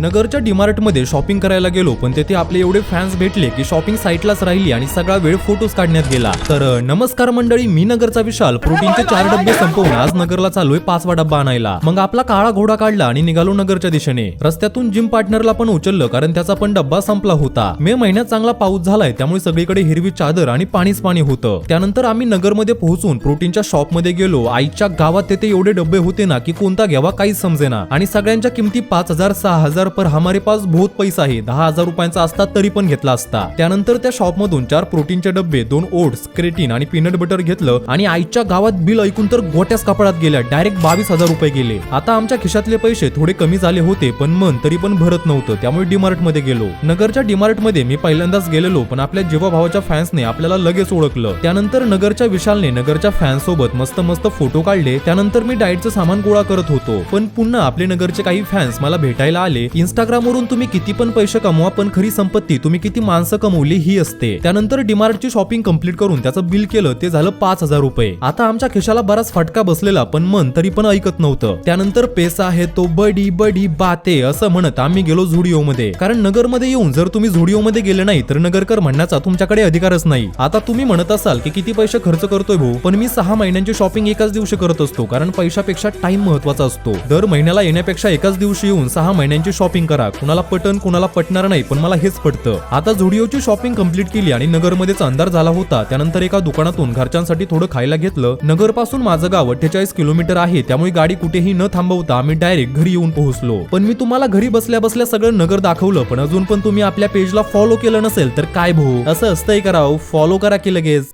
नगरच्या डीमार्टमध्ये शॉपिंग करायला गेलो पण तेथे आपले एवढे फॅन्स भेटले की शॉपिंग साईटलाच राहिली आणि सगळा वेळ फोटोज काढण्यात गेला. तर नमस्कार मंडळी मी नगरचा विशाल. प्रोटीनचे चार डब्बे संपवून आज नगरला चाललोय पाचवा डब्बा आणायला. मग आपला काळा घोडा काढला आणि निघालो नगरच्या दिशेने. रस्त्यातून जिम पार्टनरला पण उचललं कारण त्याचा पण डब्बा संपला होता. मे महिन्यात चांगला पाऊस झालाय त्यामुळे सगळीकडे हिरवी चादर आणि पाणीच पाणी होतं. त्यानंतर आम्ही नगरमध्ये पोहोचून प्रोटीनच्या शॉपमध्ये गेलो. आईच्या गावात तेथे एवढे डब्बे होते ना की कोणता घ्यावा काहीच समजेना. आणि सगळ्यांच्या किमती पाच हजार सहा हजार पर हमारे पास बहुत पैसा आहे दहा हजार रुपयांचा असता तरी पण घेतला असता. त्यानंतर त्या शॉप मधून चार प्रोटीनचे डब्बे दोन ओट्स क्रेटीन आणि पीनट बटर घेतलं आणि आईच्या गावात बिल ऐकून तर गोट्याच कपडात गेल्या. डायरेक्ट बावीस हजार रुपये गेले. आता आमच्या खिशातले पैसे थोडे कमी झाले होते पण मन तरी पण भरत नव्हतं. त्यामुळे डीमार्टमध्ये गेलो. नगरच्या डीमार्टमध्ये मी पहिल्यांदाच गेलेलो पण आपल्या जेव्हा भावाच्या फॅन्सने आपल्याला लगेच ओळखलं. त्यानंतर नगरच्या विशालने नगरच्या फॅन्स सोबत मस्त मस्त फोटो काढले. त्यानंतर मी डाएटचं सामान गोळा करत होतो. पण पुन्हा आपले नगरचे काही फॅन्स मला भेटायला आले. इंस्टाग्राम वरून तुम्ही किती पण पैसे कमवा पण खरी संपत्ती तुम्ही किती माणसं कमवली ही असते. त्यानंतर डिमार्टची शॉपिंग कंप्लीट करून त्याचं बिल केलं ते झालं पाच हजार रुपये. आता आमच्या खिशाला बराच फटका बसलेला पण मन तरी पण ऐकत नव्हतं. त्यानंतर पेसा आहे तो बडी बडी बाते असं म्हणत आम्ही गेलो झुडिओ मध्ये कारण नगरमध्ये येऊन जर तुम्ही झुडिओ मध्ये गेले नाही तर नगरकर म्हणण्याचा तुमच्याकडे अधिकारच नाही. आता तुम्ही म्हणत असाल की किती पैसे खर्च करतोय भाऊ पण मी सहा महिन्यांची शॉपिंग एकाच दिवशी करत असतो कारण पैशापेक्षा टाइम महत्त्वाचा असतो. दर महिन्याला येण्यापेक्षा एकाच दिवशी येऊन सहा महिन्यांची शॉपिंग करा. कुणाला पटन कुणाला पटणार नाही पण मला हेच पटतं. आता झुडिओची शॉपिंग कंप्लीट केली आणि नगरमध्येच अंधार झाला होता. त्यानंतर एका दुकानातून घरच्यांसाठी थोडं खायला घेतलं. नगरपासून माझं गाव अठ्ठेचाळीस किलोमीटर आहे. त्यामुळे गाडी कुठेही न थांबवता आम्ही डायरेक्ट घरी येऊन पोहोचलो. पण मी तुम्हाला घरी बसल्या बसल्या सगळं नगर दाखवलं पण अजून पण तुम्ही आपल्या पेजला फॉलो केलं नसेल तर काय भाऊ असं असतंय करावं. फॉलो करा की लगेच.